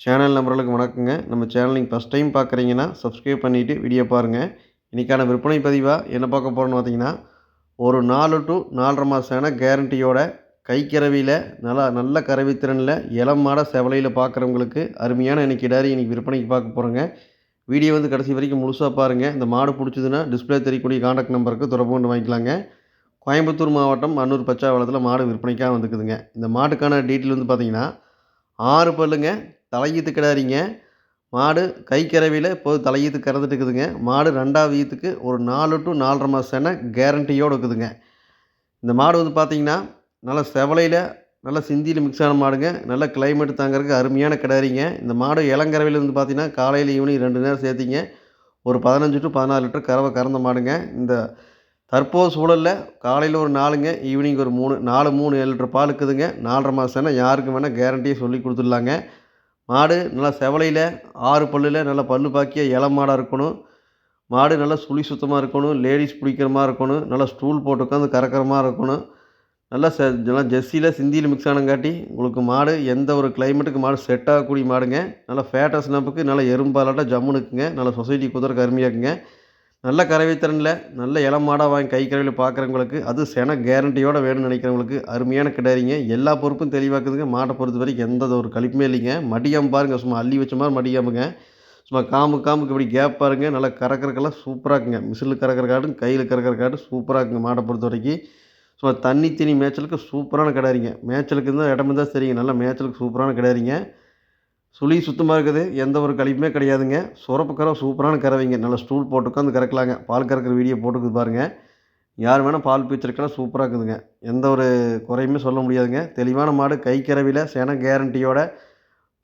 Channel நம்பர்களுக்கு வணக்கங்க. நம்ம channel நீங்கள் ஃபஸ்ட் டைம் பார்க்குறீங்கன்னா சப்ஸ்கிரைப் பண்ணிவிட்டு வீடியோ பாருங்கள் இன்றைக்கான விற்பனை பதிவாக என்ன பார்க்க போகிறோன்னு பார்த்தீங்கன்னா ஒரு நாலு டு நாலரை மாதமான கேரண்டியோட கேரண்டியோட கைக்கறவியில் நல்லா நல்ல கறவித்திறனில் இளம் மாட செவலையில் பார்க்குறவங்களுக்கு அருமையான இன்னைக்கு இடாரி இன்றைக்கி விற்பனைக்கு பார்க்க போகிறோங்க வீடியோ வந்து கடைசி வரைக்கும் முழுசாக பாருங்கள் இந்த மாடு பிடிச்சதுன்னா டிஸ்பிளே தெரியக்கூடிய காண்டாக்ட் நம்பருக்கு தொடர்பு கொண்டு வாங்கிக்கலாங்க. கோயம்புத்தூர் மாவட்டம் அன்னூர் பச்சாவளத்தில் மாடு விற்பனைக்காக வந்துக்குதுங்க. இந்த மாட்டுக்கான டீட்டெயில் வந்து பார்த்தீங்கன்னா ஆறு பல்லுங்க தலையீத்து கிடாரிங்க மாடு கை கறவையில் இப்போது தலையீத்து கறந்துட்டு இருக்குதுங்க. மாடு ரெண்டாவது ஈத்துக்கு ஒரு நாலு டு நாலரை மாதம் கேரண்டியோடு இருக்குதுங்க. இந்த மாடு வந்து பார்த்திங்கன்னா நல்லா செவலையில் நல்லா சிந்தியில் மிக்ஸ் ஆன மாடுங்க. நல்ல கிளைமேட் தாங்கிறதுக்கு அருமையான கிடாரிங்க இந்த மாடு இளங்கரவையில் வந்து பார்த்திங்கன்னா காலையில் ஈவினிங் ரெண்டு நேரம் சேர்த்திங்க. ஒரு பதினஞ்சு டு பதினாறு லிட்டர் கறவை கறந்த மாடுங்க. இந்த தற்போது சூழலில் காலையில் ஒரு நாலுங்க ஈவினிங் ஒரு மூணு நாலு மூணு ஏழு லிட்டர் பால் இருக்குதுங்க. நாலரை மாதம் யாருக்கும் யாருக்கு வேணால் கேரண்டியை சொல்லி கொடுத்துடலாங்க. மாடு நல்லா செவலையில் ஆறு பல்லில் நல்லா பல் பாக்கிய இளம் மாடாக இருக்கணும். மாடு நல்லா சுழி சுத்தமாக இருக்கணும். லேடிஸ் பிடிக்கிற மாதிரி இருக்கணும். நல்லா ஸ்டூல் போட்டு உட்காந்து கறக்கிற மாதிரி இருக்கணும். நல்லா செ நல்லா ஜெர்சியில் சிந்தியில் மிக்ஸ் ஆனங்காட்டி உங்களுக்கு மாடு எந்த ஒரு கிளைமேட்டுக்கு மாடு செட் ஆகக்கூடிய மாடுங்க. நல்லா ஃபேட்டஸ் நம்புக்கு நல்லா எறும்பாலாட்டம் ஜம்முனுக்குங்க. நல்லா சொசைட்டி குதிரை கருமையாக இருக்குங்க நல்ல கறவைத்திறனில் நல்ல இளம் மாடாக வாங்கி கை கறவையில் பார்க்குறவங்களுக்கு அது சென கேரண்டியோடு வேணும்னு நினைக்கிறவங்களுக்கு அருமையான கிடாரிங்க எல்லா பொறுப்பும் தெளிவாக்குதுங்க. மாட்டை பொறுத்த வரைக்கும் எந்த ஒரு கழிப்புமே இல்லைங்க. மடியாமல் பாருங்கள் சும்மா அள்ளி வச்ச மாதிரி மடியாமுங்க. சும்மா காமு காமுக்கு இப்படி கேப் பாருங்கள் நல்லா கறக்கறக்கெல்லாம் சூப்பராக இருக்குங்க மிஷினில் கறக்கிற காடும் கையில் கறக்கிற காடும் சூப்பராக இருக்குங்க மாட்டை பொறுத்த வரைக்கும். சும்மா தண்ணி தண்ணி மேய்ச்சலுக்கு சூப்பரான கிடாரிங்க மேய்ச்சலுக்கு இருந்தால் இடம் இருந்தால் சரிங்க. நல்லா மேய்ச்சலுக்கு சூப்பரான கிடாரிங்க சுழி சுத்தமாக இருக்குது. எந்த ஒரு கழிப்புமே கிடையாதுங்க. சுரப்பு கறவை சூப்பரான கறவைங்க நல்லா ஸ்டூல் போட்டு உட்காந்து கறக்கலாங்க. பால் கறக்கிற வீடியோ போட்டுக்குது பாருங்கள் யார் வேணால் பால் பீச்சிருக்கலாம் சூப்பராக இருக்குதுங்க. எந்த ஒரு குறையுமே சொல்ல முடியாதுங்க. தெளிவான மாடு கை கறவையில் சென கேரண்டியோட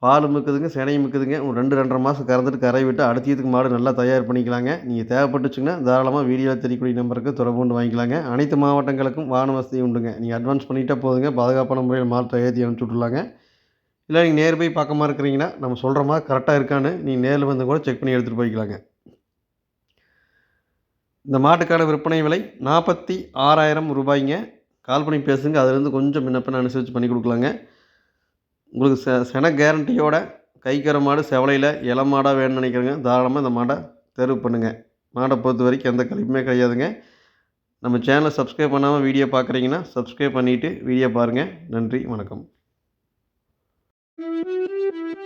பால் மிக்குதுங்க சினையும் மிக்குதுங்க ஒரு ரெண்டு ரெண்டரை மாதம் கறந்துட்டு கரை விட்டு அடுத்தியத்துக்கு மாடு நல்லா தயார் பண்ணிக்கலாங்க. நீங்கள் தேவைப்பட்டுச்சுங்கன்னா தாராளமாக வீடியோவில் தெரியக்கூடிய நம்பருக்கு தொடர்பு கொண்டு வாங்கிக்கலாங்க. அனைத்து மாவட்டங்களுக்கும் வாகன வசதி உண்டுங்க. நீங்கள் அட்வான்ஸ் பண்ணிட்டால் போதுங்க. பாதுகாப்பான முறையில் மாட்டை ஏற்றி அனுப்பிச்சி விட்ருலாங்க இல்லை நீங்கள் நேர் போய் பக்கமாக இருக்கிறீங்கன்னா நம்ம சொல்கிற மாதிரி கரெக்டாக இருக்கான்னு நீங்கள் நேரில் வந்து கூட செக் பண்ணி எடுத்துகிட்டு போய்க்கலாங்க. இந்த மாட்டுக்கான விற்பனை விலை நாற்பத்தி ஆறாயிரம் ரூபாய்ங்க. கால் பண்ணி பேசுங்க அதுலேருந்து கொஞ்சம் முன்னப்பின அனுசரித்து பண்ணி கொடுக்கலாங்க. உங்களுக்கு செ சென கேரண்டியோட கைக்கற மாடு செவலையில் இள மாடாக வேணும்னு நினைக்கிறேங்க தாராளமாக இந்த மாடை தேர்வு பண்ணுங்கள் மாடை பொறுத்த வரைக்கும் எந்த கழிப்புமே கிடையாதுங்க. நம்ம சேனலை சப்ஸ்கிரைப் பண்ணாமல் வீடியோ பார்க்குறீங்கன்னா சப்ஸ்கிரைப் பண்ணிவிட்டு வீடியோ பாருங்கள் நன்றி வணக்கம். Thank you.